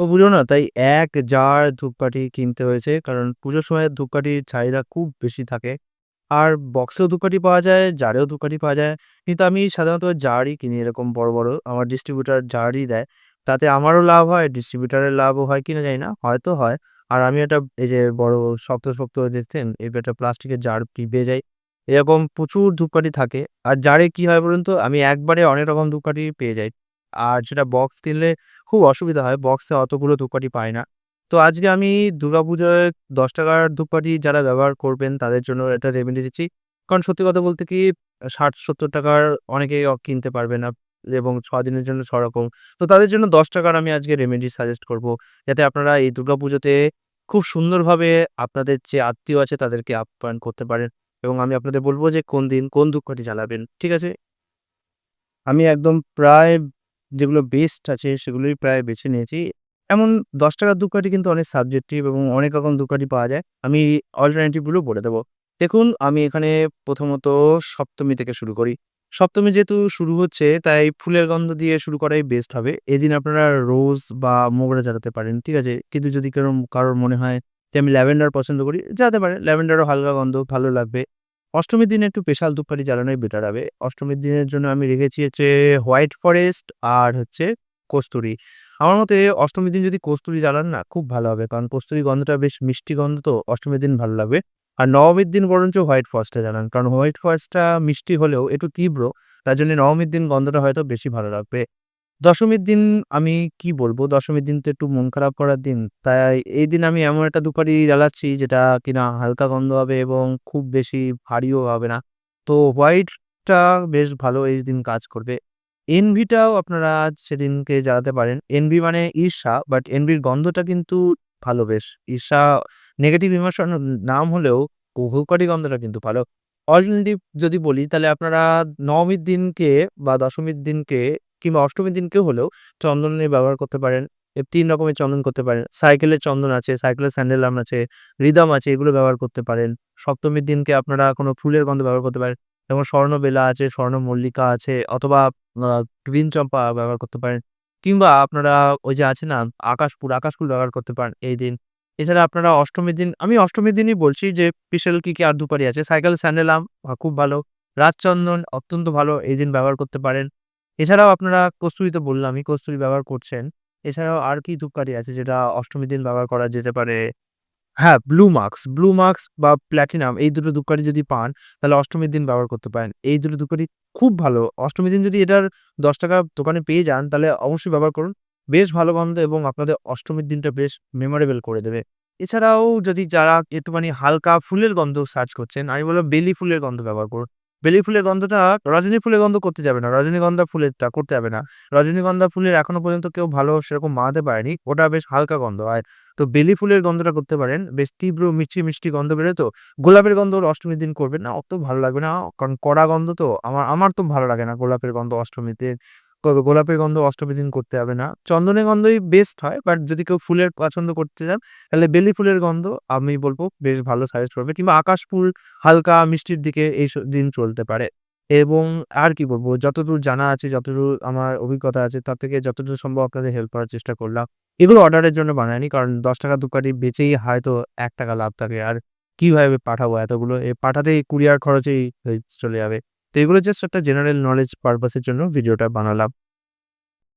ও পুজো না, তাই এক জার ধূপকাঠি কিনতে হয়েছে। কারণ পুজোর সময় ধূপকাঠির চাহিদা খুব বেশি থাকে। আর বক্সেও ধূপকাঠি পাওয়া যায় জারেও ধূপকাঠি পাওয়া যায়। কিন্তু আমি সাধারণত জারই কিনি এরকম বড় বড়। আমার ডিস্ট্রিবিউটার জারই দেয়। তাতে আমারও লাভ হয় ডিস্ট্রিবিউটারের লাভও হয়, কিনা জানি না। হয়তো হয়। আর আমি একটা এই যে বড় শক্ত শক্ত দেখছেন, এই একটা প্লাস্টিকের জার পেয়ে যাই। এরকম প্রচুর ধূপকাঠি থাকে। আর জারে কি হয় বলুন তো, আমি একবারে অনেক রকম ধূপকাঠি পেয়ে যাই। আর যেটা বক্স কিনলে খুব অসুবিধা হয়। বক্সে অতগুলো ধূপকাঠি পাই না। তো আজকে আমি দুর্গাপুজোয় দশ টাকার ধূপকাঠি যারা ব্যবহার করবেন, তাদের জন্য এটা রেমেডি দিচ্ছি। কারণ সত্যি কথা বলতে কি, ষাট, সত্তর টাকার অনেকেই কিনতে পারবে না এবং ছ দিনের জন্য ছ রকম। তো তাদের জন্য দশ টাকার আমি আজকে রেমেডি সাজেস্ট করব। যাতে আপনারা এই দুর্গাপুজোতে খুব সুন্দরভাবে আপনাদের যে আত্মীয় আছে, তাদেরকে আপ্যায়ন করতে পারেন এবং আমি আপনাদের বলব যে কোন দিন কোন ধূপকাঠি জ্বালাবেন, ঠিক আছে? আমি একদম প্রায় যেগুলো বেস্ট আছে সেগুলোই প্রায় বেছে নিয়েছি। এমন দশ টাকার ধূপকাঠি কিন্তু অনেক সাবজেক্টিভ এবং অনেক রকম ধূপকাঠি পাওয়া যায়। আমি অল্টারনেটিভগুলো বলে দেবো। দেখুন, আমি এখানে প্রথমত সপ্তমী থেকে শুরু করি। সপ্তমী যেহেতু শুরু হচ্ছে, তাই ফুলের গন্ধ দিয়ে শুরু করাই বেস্ট হবে। এদিন আপনারা রোজ বা মোগরা জ্বালাতে পারেন, ঠিক আছে? কিন্তু যদি কারও কারোর মনে হয় যে আমি ল্যাভেন্ডার পছন্দ করি, জ্বালাতে পারেন। ল্যাভেন্ডারও হালকা গন্ধ, ভালো লাগবে। অষ্টমীর দিনে একটু স্পেশাল ধূপকাঠি জ্বালানোই বেটার হবে। অষ্টমীর দিনের জন্য আমি রেখেছি হচ্ছে হোয়াইট ফরেস্ট আর হচ্ছে কস্তুরি। আমার মতে অষ্টমীর দিন যদি কস্তুরি জ্বালান না, খুব ভালো হবে। কারণ কস্তুরি গন্ধটা বেশ মিষ্টি গন্ধ, তো অষ্টমীর দিন ভালো লাগবে। আর নবমীর দিন বরঞ্চ হোয়াইট ফরেস্টটা জ্বালান। কারণ হোয়াইট ফরেস্টটা মিষ্টি হলেও একটু তীব্র, তার জন্য নবমীর দিন গন্ধটা হয়তো বেশি ভালো লাগবে। দশমীর দিন আমি কি বলব? দশমীর দিন তো একটু মন খারাপ করার দিন। তাই এই দিন আমি এমন একটা ধূপকাঠি জ্বালাচ্ছি যেটা কিনা হালকা গন্ধ হবে এবং খুব বেশি ভারীও হবে না। তো হোয়াইটটা বেশ ভালো এই দিন কাজ করবে। এনভিটাও আপনারা সেদিনকে জ্বালাতে পারেন। এনভি মানে ঈর্ষা, বাট এনভির গন্ধটা কিন্তু ভালো বেশ। ঈর্ষা, নেগেটিভ ইমোশন নাম হলেও ধূপকাঠি গন্ধটা কিন্তু ভালো। অল্টারনেটিভ যদি বলি, তাহলে আপনারা নবমীর দিনকে বা দশমীর দিনকে কিংবা অষ্টমীর দিনকেও হলেও চন্দন নিয়ে ব্যবহার করতে পারেন। তিন রকমের চন্দন করতে পারেন। সাইকেলের চন্দন আছে, সাইকেলের স্যান্ডেলাম আছে, রিদম আছে, এগুলো ব্যবহার করতে পারেন। সপ্তমীর দিনকে আপনারা কোনো ফুলের গন্ধ ব্যবহার করতে পারেন। যেমন স্বর্ণবেলা আছে স্বর্ণ মল্লিকা আছে, অথবা গ্রিন চম্পা ব্যবহার করতে পারেন। কিংবা আপনারা ওই যে আছে না আকাশপুর আকাশফুল ব্যবহার করতে পারেন এই দিন। এছাড়া আপনারা অষ্টমীর দিন, আমি অষ্টমীর দিনই বলছি যে স্পেশাল কি কি আর দুপারি আছে? সাইকেল স্যান্ডেলাম খুব ভালো। রাজচন্দন, অত্যন্ত ভালো এই দিন ব্যবহার করতে পারেন। এছাড়াও আপনারা কস্তুরি তো বললামই, কস্তুরি ব্যবহার করছেন। এছাড়াও আর কি ধূপকাঠি আছে যেটা অষ্টমীর দিন ব্যবহার করা যেতে পারে? হ্যাঁ ব্লু মার্কস ব্লু মার্কস বা প্ল্যাটিনাম এই দুটো ধূপকাঠি যদি পান, তাহলে অষ্টমীর দিন ব্যবহার করতে পারেন। এই দুটো ধূপকাঠি খুব ভালো। অষ্টমীর দিন যদি এটার দশ টাকা দোকানে পেয়ে যান, তাহলে অবশ্যই ব্যবহার করুন। বেশ ভালো গন্ধ এবং আপনাদের অষ্টমীর দিনটা বেশ মেমোরেবল করে দেবে। এছাড়াও যদি যারা একটুখানি হালকা ফুলের গন্ধ সার্চ করছেন, আমি বলব বেলি ফুলের গন্ধ ব্যবহার করুন। বেলি ফুলের গন্ধটা রজনী ফুলের গন্ধ করতে যাবে না। রজনীগন্ধা ফুলেরটা করতে যাবে না। রজনীগন্ধা ফুলের এখনও পর্যন্ত কেউ ভালো সেরকম মানাতে পারেনি। ওটা বেশ হালকা গন্ধ। আর তো বেলি ফুলের গন্ধটা করতে পারেন। বেশ তীব্র মিষ্টি মিষ্টি গন্ধ বেরোয় তো। গোলাপের গন্ধ অষ্টমীর দিন করবেন না। অত ভালো লাগবে না। কারণ কড়া গন্ধ তো আমার আমার তো ভালো লাগে না গোলাপের গন্ধ অষ্টমীতে। গোলাপের গন্ধ অষ্টমীর করতে হবে না। চন্দনের গন্ধই বেস্ট হয় বাট যদি কেউ ফুলের পছন্দ করতে চান, তাহলে বেলি ফুলের গন্ধ আমি বলব বেশ ভালো সাজেস্ট করবে, কিংবা আকাশ ফুল হালকা মিষ্টির দিকে এই দিন চলতে পারে। এবং আর কি বলব, যতদূর জানা আছে, যতদূর আমার অভিজ্ঞতা আছে, তার থেকে যতদূর সম্ভব আপনাদের হেল্প করার চেষ্টা করলাম। এগুলো অর্ডারের জন্য বানায়নি কারণ দশ টাকা দোকানি বেচেই হয়তো এক টাকা লাভ থাকে, আর কীভাবে পাঠাবো এতগুলো? এ পাঠাতেই কুরিয়ার খরচেই চলে যাবে। তো এগুলো জাস্ট একটা জেনারেল নলেজ পারপাসের জন্য ভিডিওটা বানালাম।